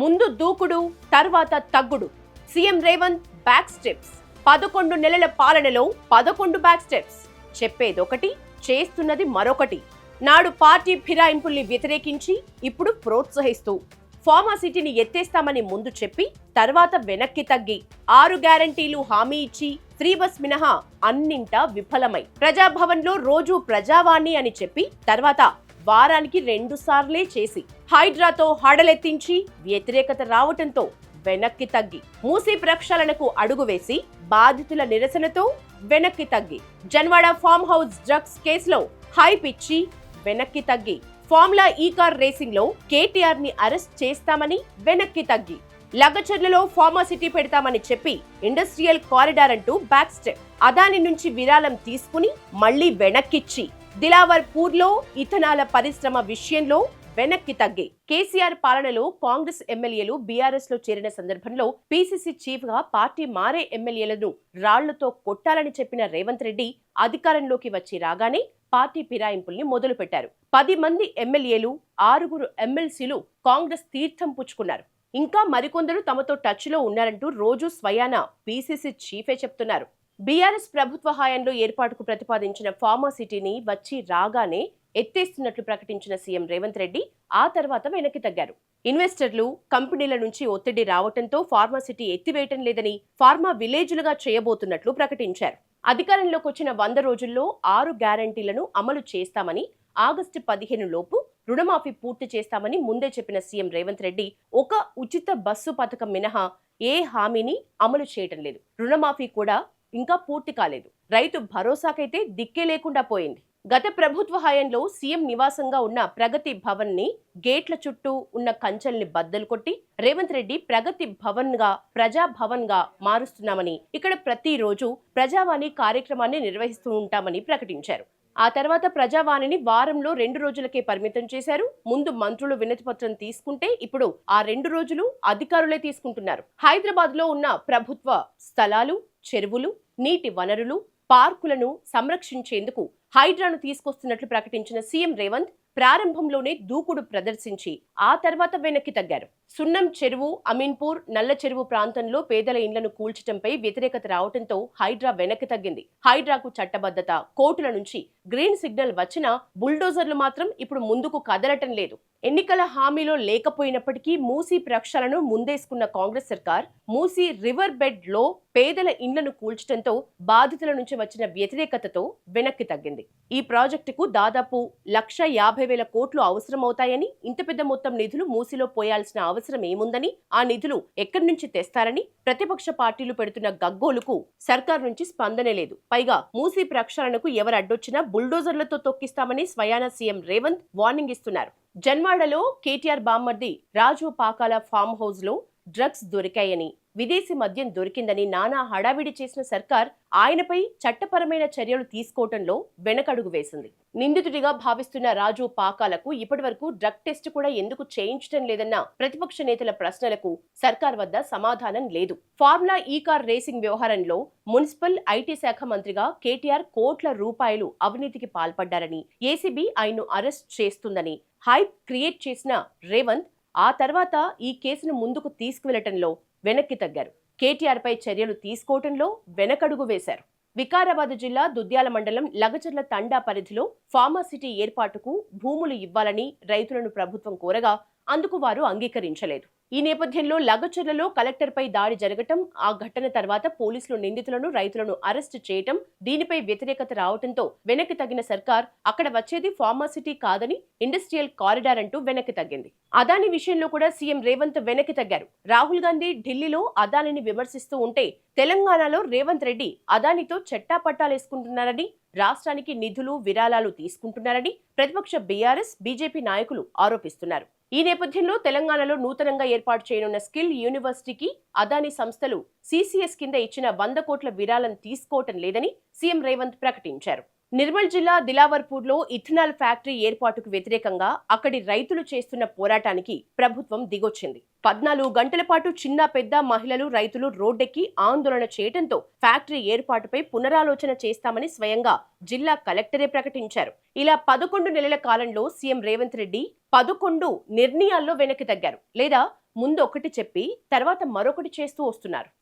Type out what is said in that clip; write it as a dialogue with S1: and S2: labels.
S1: ముందు దూకుడు తర్వాత తగ్గుడు. CM Revanth back steps. పదకొండు నెలల పాలనలో పదకొండు బ్యాక్ స్టెప్స్. చెప్పేదొకటి చేస్తున్నది మరొకటి. నాడు పార్టీ ఫిరాయింపుల్ని వ్యతిరేకించి ఇప్పుడు ప్రోత్సహిస్తూ. ఫార్మాసిటీని ఎత్తేస్తామని ముందు చెప్పి తర్వాత వెనక్కి తగ్గి. ఆరు గ్యారంటీలు హామీ ఇచ్చి శ్రీబస్ మినహా అన్నింటా విఫలమై. ప్రజాభవన్లో రోజు ప్రజావాణి అని చెప్పి తర్వాత వారానికి రెండు సార్లే చేసి హైడ్రాతో హడలెత్తించి వ్యతిరేకత రావటంతో వెనక్కి తగ్గి మూసీ ప్రక్షాళనకు అడుగు వేసి బాధితుల నిరసనతో వెనక్కి తగ్గి జన్వాడ ఫామ్ హౌస్ డ్రగ్స్ కేసులో హైప్ ఇచ్చి వెనక్కి తగ్గి ఫార్ములా ఈ కార్ రేసింగ్లో కేటీఆర్ని అరెస్ట్ చేస్తామని వెనక్కి తగ్గి లగచర్లలో ఫార్మాసిటీ పెడతామని చెప్పి ఇండస్ట్రియల్ కారిడార్ అంటూ బ్యాక్ స్టెప్. అదాని నుంచి విరాళం తీసుకుని మళ్ళీ వెనక్కిచ్చి దిలావర్పూర్లో ఇథనాల పరిశ్రమ విషయంలో వెనక్కి తగ్గి. కేసీఆర్ పాలనలో కాంగ్రెస్ ఎమ్మెల్యేలు బీఆర్ఎస్లో చేరిన సందర్భంలో పీసీసీ చీఫ్గా పార్టీ మారే ఎమ్మెల్యేలను రాళ్ళతో కొట్టాలని చెప్పిన రేవంత్ రెడ్డి అధికారంలోకి వచ్చి రాగానే పార్టీ ఫిరాయింపుల్ని మొదలుపెట్టారు. పది మంది ఎమ్మెల్యేలు ఆరుగురు ఎమ్మెల్సీలు కాంగ్రెస్ తీర్థం పుచ్చుకున్నారు. ఇంకా మరికొందరు తమతో టచ్లో ఉన్నారంటూ రోజు స్వయాన పీసీసీ చీఫే చెప్తున్నారు. బీఆర్ఎస్ ప్రభుత్వ హయాంలో ఏర్పాటుకు ప్రతిపాదించిన ఫార్మాసిటీని వచ్చి రాగానే ఎత్తేస్తున్నట్లు ప్రకటించిన సీఎం రేవంత్ రెడ్డి ఆ తర్వాత వెనక్కి తగ్గారు. ఇన్వెస్టర్లు కంపెనీల నుంచి ఒత్తిడి రావటంతో ఫార్మాసిటీ ఎత్తివేయటం లేదని ఫార్మా విలేజ్లుగా చేయబోతున్నట్లు ప్రకటించారు. అధికారంలోకి వచ్చిన వంద రోజుల్లో ఆరు గ్యారంటీలను అమలు చేస్తామని ఆగస్టు పదిహేను లోపు రుణమాఫీ పూర్తి చేస్తామని ముందే చెప్పిన సీఎం రేవంత్ రెడ్డి ఒక ఉచిత బస్సు పథకం మినహా ఏ హామీని అమలు చేయటం లేదు. రుణమాఫీ కూడా ఇంకా పూర్తి కాలేదు. రైతు భరోసాకైతే దిక్కే లేకుండా పోయింది. గత ప్రభుత్వ హయాంలో సీఎం నివాసంగా ఉన్న ప్రగతి భవన్ని గేట్ల చుట్టూ ఉన్న కంచెల్ని బద్దలు కొట్టి రేవంత్ రెడ్డి ప్రగతి భవన్గా ప్రజా భవన్గా మారుస్తున్నామని ఇక్కడ ప్రతిరోజు ప్రజావాణి కార్యక్రమాన్ని నిర్వహిస్తూ ఉంటామని ప్రకటించారు. ఆ తర్వాత ప్రజావాణిని వారంలో రెండు రోజులకే పరిమితం చేశారు. ముందు మంత్రులు వినతిపత్రం తీసుకుంటే ఇప్పుడు ఆ రెండు రోజులు అధికారులే తీసుకుంటున్నారు. హైదరాబాద్లో ఉన్న ప్రభుత్వ స్థలాలు చెరువులు నీటి వనరులు పార్కులను సంరక్షించేందుకు హైడ్రాను తీసుకొస్తున్నట్లు ప్రకటించిన సీఎం రేవంత్ ప్రారంభంలోనే దూకుడు ప్రదర్శించి ఆ తర్వాత వెనక్కి తగ్గారు. సున్నం చెరువు అమీన్పూర్ నల్ల చెరువు ప్రాంతంలో పేదల ఇండ్లను కూల్చటంపై వ్యతిరేకత రావడంతో హైడ్రా వెనక్కి తగ్గింది. హైడ్రాకు చట్టబద్ధత కోర్టుల నుంచి గ్రీన్ సిగ్నల్ వచ్చినా బుల్డోజర్లు మాత్రం ఇప్పుడు ముందుకు కదలటం లేదు. ఎన్నికల హామీలో లేకపోయినప్పటికీ మూసీ ప్రక్షాళనను ముందేసుకున్న కాంగ్రెస్ సర్కార్ మూసీ రివర్ బెడ్లో పేదల ఇండ్లను కూల్చడంతో బాధితుల నుంచి వచ్చిన వ్యతిరేకతతో వెనక్కి తగ్గింది. ఈ ప్రాజెక్టుకు దాదాపు లక్ష యాభై వేల కోట్లు అవసరమవుతాయని ఇంత పెద్ద మొత్తం నిధులు మూసీలో పోయాల్సిన అవసరం ఏముందని ఆ నిధులు ఎక్కడి నుంచి తెస్తారని ప్రతిపక్ష పార్టీలు పెడుతున్న గగ్గోలుకు సర్కార్ నుంచి స్పందనే లేదు. పైగా మూసీ ప్రక్షాళనకు ఎవరు అడ్డొచ్చినా బుల్డోజర్లతో తొక్కిస్తామని స్వయాన సీఎం రేవంత్ వార్నింగ్ ఇస్తున్నారు. జన్వాడలో కేటీఆర్ బామ్మర్ది రాజు పాకాల ఫామ్ హౌస్లో డ్రగ్స్ దొరికాయని విదేశీ మద్యం దొరికిందని నానా హడావిడి చేసిన సర్కార్ ఆయనపై చట్టపరమైన చర్యలు తీసుకోవటంలో వెనకడుగు వేసింది. నిందితుడిగా భావిస్తున్న రాజు పాకాలకు ఇప్పటివరకు డ్రగ్ టెస్ట్ కూడా ఎందుకు చేయించడం లేదన్న ప్రతిపక్ష నేతల ప్రశ్నలకు సర్కార్ వద్ద సమాధానం లేదు. ఫార్ములా ఈ కార్ రేసింగ్ వ్యవహారంలో మున్సిపల్ ఐటీ శాఖ మంత్రిగా కేటీఆర్ కోట్ల రూపాయలు అవినీతికి పాల్పడ్డారని ఏసీబీ ఆయన్ను అరెస్ట్ చేస్తుందని హైప్ క్రియేట్ చేసిన రేవంత్ ఆ తర్వాత ఈ కేసును ముందుకు తీసుకువెళ్ళటంలో వెనక్కి తగ్గారు. కేటీఆర్ పై చర్యలు తీసుకోవటంలో వెనకడుగు వేశారు. వికారాబాద్ జిల్లా దుద్యాల మండలం లగచర్ల తండా పరిధిలో ఫార్మాసిటీ ఏర్పాటుకు భూములు ఇవ్వాలని రైతులను ప్రభుత్వం కోరగా అందుకు వారు అంగీకరించలేదు. ఈ నేపథ్యంలో లగచర్లలో కలెక్టర్పై దాడి జరగటం ఆ ఘటన తర్వాత పోలీసులు నిందితులను రైతులను అరెస్టు చేయటం దీనిపై వ్యతిరేకత రావడంతో వెనక్కి తగిన సర్కార్ అక్కడ వచ్చేది ఫార్మాసిటీ కాదని ఇండస్ట్రియల్ కారిడార్ అంటూ వెనక్కి తగ్గింది. అదాని విషయంలో కూడా సీఎం రేవంత్ వెనక్కి తగ్గారు. రాహుల్ గాంధీ ఢిల్లీలో అదానిని విమర్శిస్తూ ఉంటే తెలంగాణలో రేవంత్ రెడ్డి అదానితో చెట్టా పట్టాలేసుకుంటున్నారని రాష్ట్రానికి నిధులు విరాళాలు తీసుకుంటున్నారని ప్రతిపక్ష బీఆర్ఎస్ బీజేపీ నాయకులు ఆరోపిస్తున్నారు. ఈ నేపథ్యంలో తెలంగాణలో నూతనంగా ఏర్పాటు చేయనున్న స్కిల్ యూనివర్సిటీకి అదాని సంస్థలు సీసీఎస్ కింద ఇచ్చిన వంద కోట్ల విరాళం తీసుకోవటం లేదని సీఎం రేవంత్ ప్రకటించారు. నిర్మల్ జిల్లా దిలావర్పూర్లో ఇథనాల్ ఫ్యాక్టరీ ఏర్పాటుకు వ్యతిరేకంగా అక్కడి రైతులు చేస్తున్న పోరాటానికి ప్రభుత్వం దిగొచ్చింది. పద్నాలుగు గంటల పాటు చిన్న పెద్ద మహిళలు రైతులు రోడ్డెక్కి ఆందోళన చేయడంతో ఫ్యాక్టరీ ఏర్పాటుపై పునరాలోచన చేస్తామని స్వయంగా జిల్లా కలెక్టరే ప్రకటించారు. ఇలా పదకొండు నెలల కాలంలో సీఎం రేవంత్ రెడ్డి పదకొండు నిర్ణయాల్లో వెనక్కి తగ్గారు. లేదా ముందు ఒకటి చెప్పి తర్వాత మరొకటి చేస్తూ వస్తున్నారు.